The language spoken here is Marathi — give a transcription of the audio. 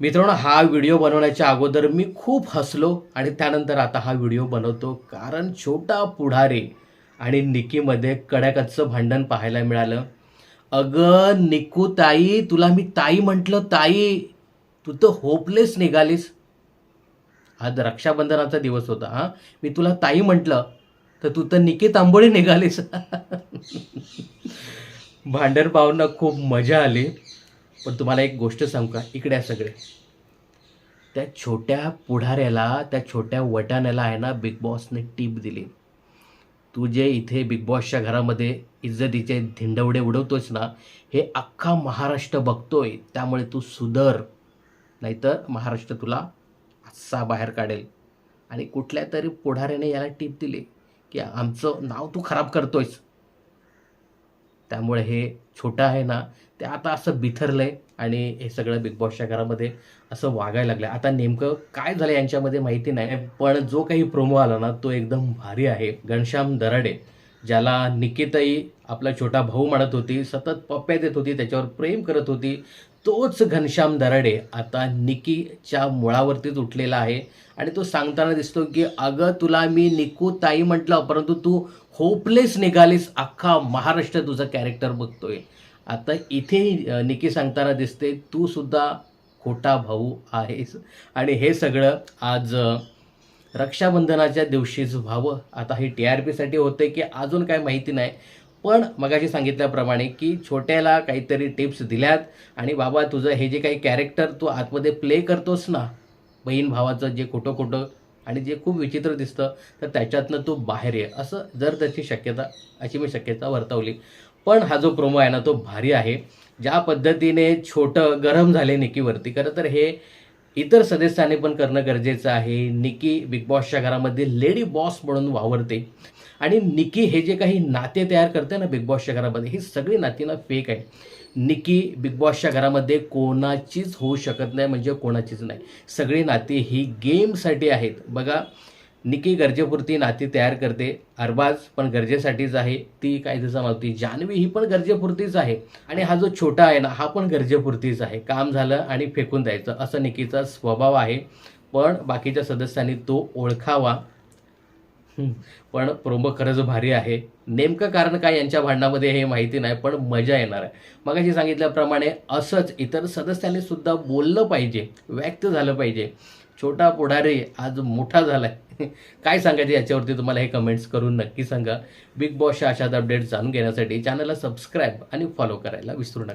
मित्रांनो हा व्हिडिओ बनवण्याच्या अगोदर मी खूप हसलो आणि त्यानंतर आता हा व्हिडिओ बनवतो. कारण छोटा पुढारी आणि निकीमध्ये कड्याकच्चं भांडण पाहायला मिळालं. अगं निकू ताई तुला मी ताई म्हटलं ताई तू तर होपलेस निघालीस. आज रक्षाबंधनाचा दिवस होता हां. मी तुला ताई म्हटलं तर तू तर निकी तांबोळी निघालीस. भांडण पाहून खूप मजा आली. पण तुम्हाला एक गोष्ट सांगू का? इकडे आहे सगळे. त्या छोट्या पुढाऱ्याला त्या छोट्या वटाण्याला आहे ना बिग बॉसने टीप दिली. तू जे इथे बिग बॉसच्या घरामध्ये इज्जतीचे धिंडवडे उडवतोस ना हे अख्खा महाराष्ट्र बघतोय. त्यामुळे तू सुधर. नाहीतर महाराष्ट्र तुला असा बाहेर काढेल. आणि कुठल्या तरी पुढाऱ्याने याला टीप दिली की आमचं नाव तू खराब करतोयस. त्यामुळे हे छोटं आहे ना ते आता असं बिथरलं आहे आणि हे सगळं बिग बॉसच्या घरामध्ये असं वागायला लागलं आता नेमकं काय झालं यांच्यामध्ये माहिती नाही पण जो काही प्रोमो आला ना तो एकदम भारी आहे. घनश्याम दराडे ज्याला निकिताई आपला छोटा भाऊ म्हणत होती सतत पप्प्या देत होती त्याच्यावर प्रेम करत होती तोच घनश्याम दराडे आता निकीच्या मुळावरतीच उठलेला आहे. आणि तो सांगताना दिसतो की अगं तुला मी निकू ताई म्हटलं परंतु तू होपलेस निघालीस. अख्खा महाराष्ट्र तुझं कॅरेक्टर बघतोय. आता इथे निकी सांगताना दिसते तू सुद्धा खोटा भाऊ आहेस. आणि हे सगळं आज रक्षाबंधनाच्या दिवशीच व्हावं. आता हे टी आर पीसाठी होतं की अजून काय माहिती नाही. पण मगाशी सांगितल्याप्रमाणे की छोट्याला काहीतरी टिप्स दिल्यात. आणि बाबा तुझं हे जे काही कॅरेक्टर तू आतमध्ये प्ले करतोस ना बहीण भावाचं जे खोटं खोटं आणि जे खूप विचित्र दिसतं तर त्याच्यातनं तू बाहेर ये. असं जर त्याची शक्यता अशी मी शक्यता वर्तवली. पण हा जो प्रोमो आहे ना तो भारी आहे. ज्या पद्धतीने छोटं गरम झाले निकीवरती. खरं तर हे इतर सदस्यांनी पण करणं गरजेचं आहे. निकी बिग बॉसच्या घरामध्ये लेडी बॉस म्हणून वावरते. आणि निकी हे जे काही नाते तयार करते ना बिग बॉसच्या घरामध्ये ही सगळी नाती ना फेक आहे. निकी बिग बॉसच्या घरामध्ये कोणाचीच होऊ शकत नाही म्हणजे कोणाचीच नाही. सगळी नाती ही गेमसाठी आहेत. बघा निकी गरजेपुरती नाती तयार करते. अरबाज पण गरजेसाठीच आहे. ती काय तिचा मागती जान्हवी ही पण गरजेपुरतीच आहे. आणि हा जो छोटा आहे ना हा पण गरजेपुरतीच आहे. काम झालं आणि फेकून द्यायचं. असं निकीचा स्वभाव आहे. पण बाकीच्या सदस्यांनी तो ओळखावा. पण प्रोमो खरंच भारी आहे नेमकं कारण काय यांच्या भांडणामध्ये हे माहिती नाही पण मजा येणार आहे. मगाशी सांगितल्याप्रमाणे असंच इतर सदस्यांनी सुद्धा बोललं पाहिजे व्यक्त झालं पाहिजे. छोटा पुढारी आज मोठा झालाय. काय सांगायचं याच्यावरती तुम्हाला हे कमेंट्स करून नक्की सांगा. बिग बॉसच्या अशाच अपडेट्स जाणून घेण्यासाठी चॅनलला सबस्क्राईब आणि फॉलो करायला विसरू नका.